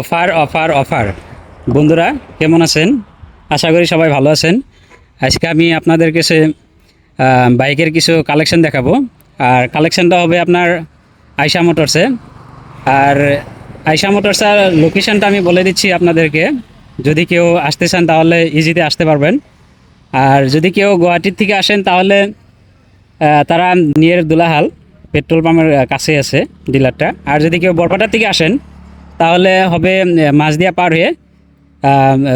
Offer offer offer. বন্ধুরা, কেমন আছেন? আশা করি সবাই ভালো আছেন। আজকে আমি আপনাদের কাছে বাইকের কিছু কালেকশন দেখাবো। আর কালেকশনটা হবে আপনার আয়শা মোটরসে। আর আয়শা মোটরসার লোকেশনটা আমি বলে দিচ্ছি আপনাদেরকে। যদি কেউ আসতে চান, তাহলে ইজিতে আসতে পারবেন। আর যদি কেউ গুয়াহাটির থেকে আসেন, তাহলে তারা নিয়ের দুলাহাল, পেট্রোল পাম্পের কাছে আছে ডিলারটা। আর যদি কেউ বরপাটার থেকে আসেন তাহলে হবে উম, মাঝদিয়া পার হয়ে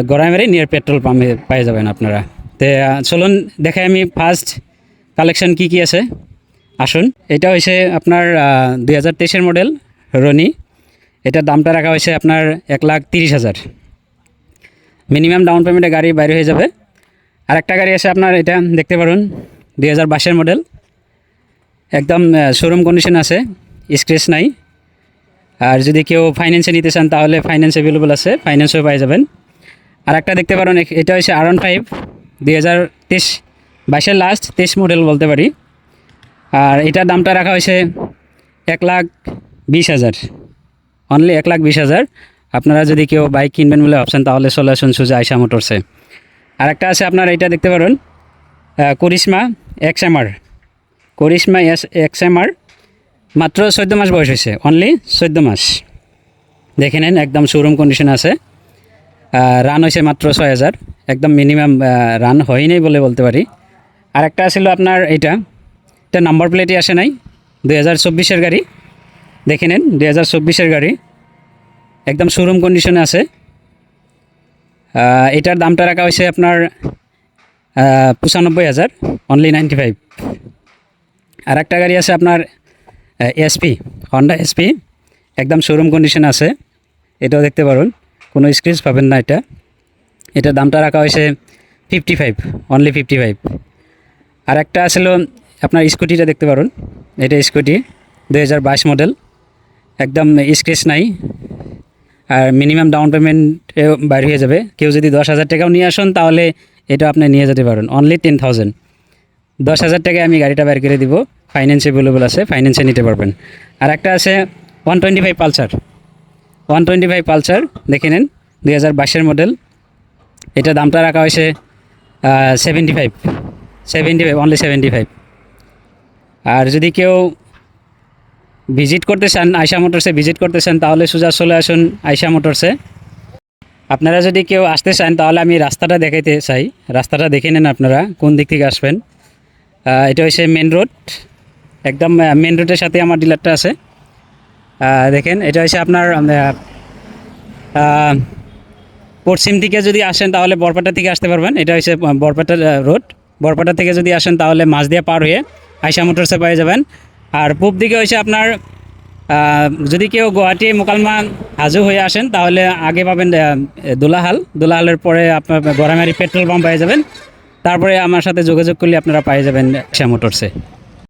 গড়াইমারি নিয়ার পেট্রোল পাম্পে পেয়ে যাবেন আপনারা। তো চলুন দেখে আমি ফার্স্ট কালেকশন কি কি আছে। আসুন এটা হয়েছে আপনার দুই হাজার তেইশের মডেল রনি এটার দামটা রাখা হয়েছে আপনার এক লাখ তিরিশ হাজার। মিনিমাম ডাউন পেমেন্টে গাড়ি বাইরে হয়ে যাবে। আর একটা গাড়ি আছে আপনার এটা দেখতে পারুন দুই হাজার বাইশের মডেল একদম শোরুম কন্ডিশন আছে স্ক্রেচ নাই। আর যদি কেউ ফাইন্যান্সে নিতে চান, তাহলে ফাইন্যান্স অ্যাভেলেবল আছে ফাইন্যান্সও পাই যাবেন। আর একটা দেখতে পারেন এটা হচ্ছে আর ওয়ান ফাইভ দুই হাজার তেইশ, বাইশের লাস্ট তেইশ মডেল বলতে পারি। আর এটার দামটা রাখা হয়েছে এক লাখ বিশ হাজার। অনলি এক লাখ বিশ হাজার। আপনারা যদি কেউ বাইক কিনবেন বলে ভাবছেন, তাহলে চলে আসুন সুজা আইসা মোটরসে আর একটা আছে আপনার, এটা দেখতে পারেন Karizma X MR Karizma S X MR মাত্র চোদ্দ মাস বয়স হয়েছে অনলি চোদ্দ মাস। দেখে নেন, একদম শোরুম কন্ডিশন আছে। রান হয়েছে মাত্র ছয় হাজার। একদম মিনিমাম রান হয়নি বলে বলতে পারি। আর একটা ছিল আপনার এটা এটা নাম্বার প্লেটই আসে নাই। দুই হাজার চব্বিশের গাড়ি। দেখে নেন, দুই হাজার চব্বিশের গাড়ি। একদম শোরুম কন্ডিশনে আছে। এটার দামটা রাখা হয়েছে আপনার পঁচানব্বই হাজার অনলি নাইনটি ফাইভ আর একটা গাড়ি আছে আপনার এসপি হন্ডা এসপি একদম শোরুম কন্ডিশন আছে। এটাও দেখতে পারুন, কোনো স্ক্রিচ পাবেন না এটা। এটা দামটা রাখা হয়েছে fifty five only fifty five আর একটা ছিল আপনার স্কুটিটা দেখতে পারুন, এটা স্কুটি দুই হাজার বাইশ মডেল একদম স্ক্রেচ নাই, আর মিনিমাম ডাউন পেমেন্ট বাইর হয়ে যাবে। কেউ যদি দশ হাজার টাকাও নিয়ে আসুন, তাহলে এটা আপনি নিয়ে যেতে পারেন অনলি টেন থাউজেন্ড দশ হাজার টাকায় আমি গাড়িটা বের করে দিব। ফাইন্যান্স অ্যাভেলেবল আছে ফাইন্যান্সে নিতে পারবেন। আর একটা আছে one twenty five Pulsar. One twenty five Pulsar, দেখে নেন, দুই হাজার বাইশের মডেল এটা দামটা রাখা হয়েছে seventy five seventy five only seventy five আর যদি কেউ ভিজিট করতে চান আয়শা মোটরসে ভিজিট করতে চান, তাহলে সোজা চলে আসুন আয়শা মোটরসে আপনারা যদি কেউ আসতে চান, তাহলে আমি রাস্তাটা দেখাইতে চাই। রাস্তাটা দেখে নেন আপনারা, কোন দিক থেকে আসবেন। এটা হচ্ছে মেন রোড একদম মেন রোডের সাথে আমার ডিলারটা আছে। দেখেন, এটা হচ্ছে আপনার পশ্চিম দিকে যদি আসেন তাহলে বরপাটা থেকে আসতে পারবেন। এটা হচ্ছে বরপাটা রোড বরপাটা থেকে যদি আসেন তাহলে মাছ দিয়ে পার হয়ে আয়সা মোটরসে পেয়ে যাবেন। আর পূব দিকে হচ্ছে আপনার যদি কেউ গুয়াহাটি মোকালমা হাজু হয়ে আসেন তাহলে আগে পাবেন দোলাহাল। দোলাহালের পরে আপনার গড়ামারি পেট্রোল পাম্প পেয়ে যাবেন। তারপরে আমার সাথে যোগাযোগ করলে আপনারা পেয়ে যাবেন আয়সা মোটরসে